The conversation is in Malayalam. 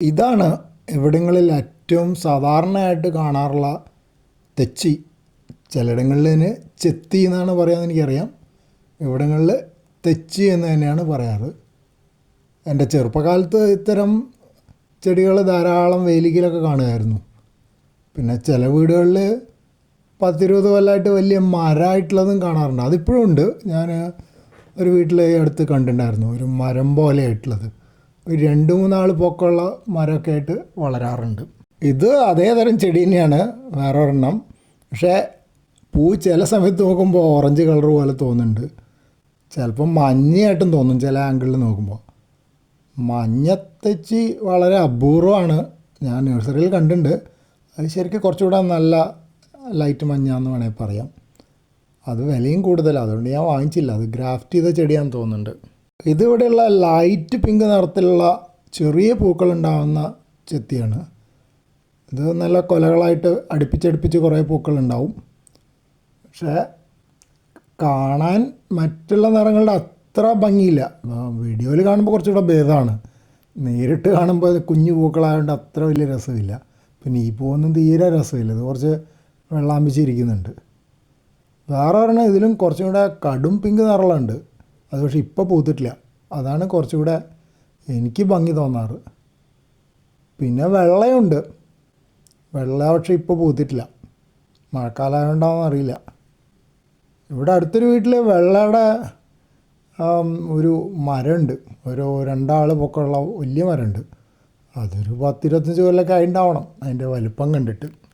ഇതാണ് ഇവിടങ്ങളിൽ ഏറ്റവും സാധാരണയായിട്ട് കാണാറുള്ള തെച്ചി. ചിലയിടങ്ങളിൽ ഇതിന് ചെത്തി എന്നാണ് പറയാമെന്ന് എനിക്കറിയാം. ഇവിടങ്ങളിൽ തെച്ചി എന്ന് തന്നെയാണ് പറയാറ്. എന്റെ ചെറുപ്പകാലത്ത് ഇത്തരം ചെടികൾ ധാരാളം വേലിക്കലൊക്കെ കാണുമായിരുന്നു. പിന്നെ ചില വീടുകളിൽ പത്തിരുപത് കൊല്ലമായിട്ട് വലിയ മരമായിട്ടുള്ളതും കാണാറുണ്ട്. അതിപ്പോഴും ഉണ്ട്. ഞാൻ ഒരു വീട്ടിലെ അടുത്ത് കണ്ടിട്ടുണ്ടായിരുന്നു. ഒരു മരം പോലെ ആയിട്ടുള്ളത് രണ്ട് മൂന്നാൾ പൊക്കമുള്ള മരമൊക്കെ ആയിട്ട് വളരാറുണ്ട്. ഇത് അതേ തരം ചെടി തന്നെയാണ് വേറെ ഒരെണ്ണം പക്ഷേ പൂ ചില സമയത്ത് നോക്കുമ്പോൾ ഓറഞ്ച് കളർ പോലെ തോന്നുന്നുണ്ട്. ചിലപ്പോൾ മഞ്ഞയായിട്ടും തോന്നും ചില ആംഗിളിൽ നോക്കുമ്പോൾ മഞ്ഞത്തെച്ചി വളരെ അപൂർവമാണ് ഞാൻ നഴ്സറിയിൽ കണ്ടിട്ടുണ്ട്. അത് ശരിക്കും കുറച്ചുകൂടെ നല്ല ലൈറ്റ് മഞ്ഞാന്ന് വേണമെങ്കിൽ പറയാം. അത് വിലയും കൂടുതലാണ് അതുകൊണ്ട് ഞാൻ വാങ്ങിച്ചില്ല. അത് ഗ്രാഫ്റ്റ് ചെയ്ത ചെടിയാണെന്ന് തോന്നുന്നുണ്ട്. ഇതിവിടെയുള്ള ലൈറ്റ് പിങ്ക് നിറത്തിലുള്ള ചെറിയ പൂക്കൾ പൂക്കളുണ്ടാവുന്ന ചെത്തിയാണ്. ഇത് നല്ല കൊലകളായിട്ട് അടുപ്പിച്ചടുപ്പിച്ച് കുറേ പൂക്കളുണ്ടാവും. പക്ഷേ കാണാൻ മറ്റുള്ള നിറങ്ങളുടെ അത്ര ഭംഗിയില്ല. വീഡിയോയിൽ കാണുമ്പോൾ കുറച്ചുകൂടെ ഭേദമാണ്. നേരിട്ട് കാണുമ്പോൾ കുഞ്ഞു പൂക്കളായതുകൊണ്ട് അത്ര വലിയ രസമില്ല. പിന്നെ ഈ പൂവൊന്നും തീരെ രസമില്ല. ഇത് കുറച്ച് വെള്ളാമ്പിച്ചിരിക്കുന്നുണ്ട് വേറെ ഒരെണ്ണം ഇതിലും കുറച്ചും കൂടെ കടും പിങ്ക് നിറമുണ്ട് അത് പക്ഷേ ഇപ്പോൾ പൂത്തിട്ടില്ല. അതാണ് കുറച്ചുകൂടെ എനിക്ക് ഭംഗി തോന്നാറ്. പിന്നെ വെള്ളയുണ്ട്. വെള്ള പക്ഷേ ഇപ്പോൾ പൂത്തിട്ടില്ല. മഴക്കാലമായതുകൊണ്ടാണെന്ന് അറിയില്ല. ഇവിടെ അടുത്തൊരു വീട്ടിൽ വെള്ളയുടെ ഒരു മരമുണ്ട്. ഒരു രണ്ടാൾ പൊക്കമുള്ള വലിയ മരമുണ്ട്. അതൊരു പത്തിരുപത്തഞ്ച് കൊല്ലമൊക്കെ ആയിട്ടുണ്ടാവണം. അതിന്റെ വലിപ്പം കണ്ടിട്ട്.